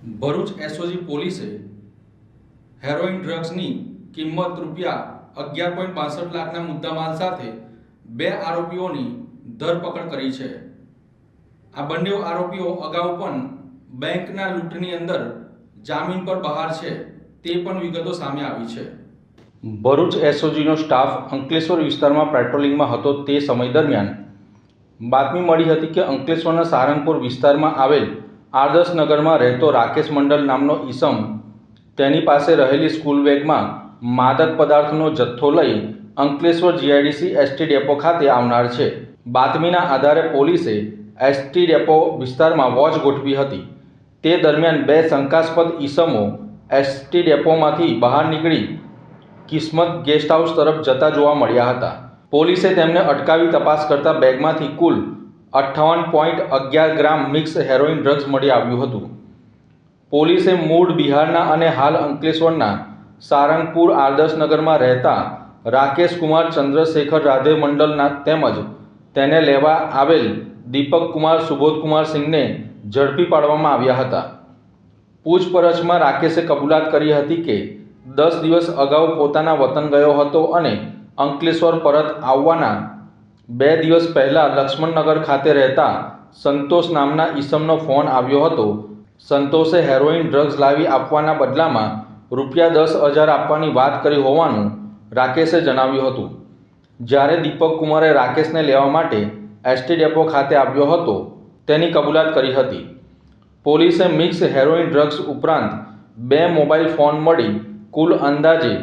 Bharuch SOG પોલીસે heroin ડ્રગ્સની કિંમત રૂપિયા અગિયાર પોઈન્ટ બાસઠ લાખના મુદ્દામાલ સાથે બે આરોપીઓની ધરપકડ કરી છે. આ બંને આરોપીઓ અગાઉ પણ બેંકના લૂંટની અંદર જામીન પર બહાર છે તે પણ વિગતો સામે આવી છે. ભરૂચ એસઓજીનો સ્ટાફ અંકલેશ્વર વિસ્તારમાં પેટ્રોલિંગમાં હતો તે સમય દરમિયાન. બાતમી મળી હતી કે અંકલેશ્વરના સારંગપુર વિસ્તારમાં આવેલ આદર્શ નગરમાં રહેતો રાકેશ મંડલ નામનો ઈસમ તેની પાસે રહેલી સ્કૂલ બેગમાં માદક પદાર્થનો જથ્થો લઈ અંકલેશ્વર જીઆઈડીસી એસટી ડેપો ખાતે આવનાર છે. બાતમીના આધારે પોલીસે એસટી ડેપો વિસ્તારમાં વોચ ગોઠવી હતી. તે દરમિયાન બે શંકાસ્પદ ઈસમો એસટી ડેપોમાંથી બહાર નીકળી કિસ્મત ગેસ્ટ હાઉસ તરફ જતા જોવા મળ્યા હતા. પોલીસે તેમને અટકાવી તપાસ કરતા બેગમાંથી કુલ અઠ્ઠાવન પોઈન્ટ અગિયાર ગ્રામ મિક્સ હેરોઇન ડ્રગ્સ મળી આવ્યું હતું. પોલીસે મૂળ બિહારના અને હાલ અંકલેશ્વરના સારંગપુર આદર્શનગરમાં રહેતા રાકેશ કુમાર ચંદ્રશેખર રાધે મંડલના તેમજ તેને લેવા આવેલ દીપક કુમાર સુબોધકુમાર સિંહને ઝડપી પાડવામાં આવ્યા હતા. પૂછપરછમાં રાકેશે કબૂલાત કરી હતી કે દસ દિવસ અગાઉ પોતાના વતન ગયો હતો અને અંકલેશ્વર પરત આવવાના બે દિવસ પહેલાં લક્ષ્મણનગર ખાતે રહેતા સંતોષ નામના ઈસમનો ફોન આવ્યો હતો. સંતોષે હેરોઇન ડ્રગ્સ લાવી આપવાના બદલામાં રૂપિયા દસ હજાર આપવાની વાત કરી હોવાનું રાકેશે જણાવ્યું હતું. જ્યારે દીપક કુમારે રાકેશને લેવા માટે એસટી ડેપો ખાતે આવ્યો હતો, તેની કબૂલાત કરી હતી. પોલીસે મિક્સ હેરોઇન ડ્રગ્સ ઉપરાંત બે મોબાઈલ ફોન મળી કુલ અંદાજે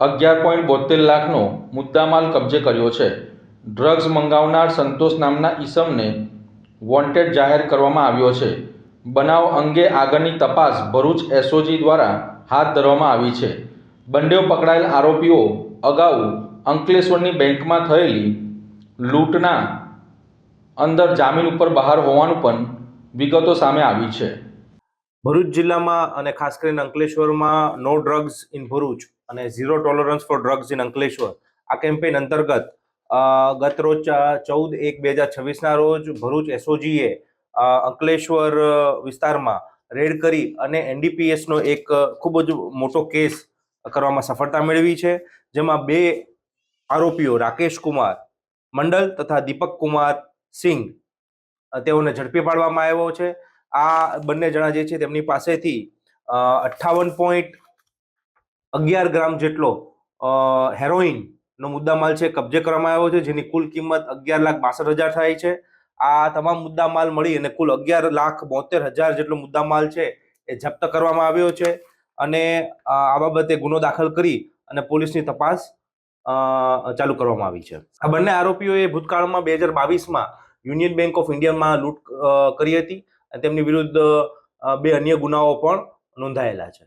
અગિયાર પોઈન્ટ બોતેર લાખનો મુદ્દામાલ કબજે કર્યો છે. ડ્રગ્સ મંગાવનાર સંતોષ નામના ઈસમને વોન્ટેડ જાહેર કરવામાં આવ્યો છે. બનાવ અંગે આગળની તપાસ ભરૂચ એસઓજી દ્વારા હાથ ધરવામાં આવી છે. બંને પકડાયેલ આરોપીઓ અગાઉ અંકલેશ્વરની બેંકમાં થયેલી લૂંટના અંદર જામીન ઉપર બહાર હોવાનું પણ વિગતો સામે આવી છે. ભરૂચ જિલ્લામાં અને ખાસ કરીને અંકલેશ્વરમાં નો ડ્રગ્સ ઇન ભરૂચ અને zero tolerance for drugs in Ankleshwar આ કેમ્પેઇન અંતર્ગત ગત રોજ ચૌદ એક બે હજાર છવ્વીસના રોજ ભરૂચ એસઓજીએ અંકલેશ્વર વિસ્તારમાં રેડ કરી અને એનડીપીએસનો એક ખૂબ જ મોટો કેસ કરવામાં સફળતા મેળવી છે જેમાં બે આરોપીઓ રાકેશ કુમાર મંડલ તથા દીપક કુમાર સિંઘ તેઓને ઝડપી પાડવામાં આવ્યો છે. આ બંને જણા જે છે તેમની પાસેથી અઠ્ઠાવન પોઈન્ટ અગિયાર ગ્રામ જેટલો અ, હેરોઈનનો મુદ્દામાલ છે, કબજે કરવામાં આવ્યો છે, જેની કુલ કિંમત અગિયાર લાખ બાસઠ હજાર થાય છે. આ તમામ મુદ્દામાલ મળી અને કુલ અગિયાર લાખ બોતેર હજાર જેટલો મુદ્દામાલ છે એ જપ્ત કરવામાં આવ્યો છે અને આ બાબતે ગુનો દાખલ કરી અને પોલીસની તપાસ ચાલુ કરવામાં આવી છે. આ બંને આરોપીઓએ ભૂતકાળમાં બે હજાર બાવીસમાં યુનિયન બેંક ઓફ ઇન્ડિયામાં લૂંટ કરી હતી અને તેમની વિરુદ્ધ બે અન્ય ગુનાઓ પણ નોંધાયેલા છે.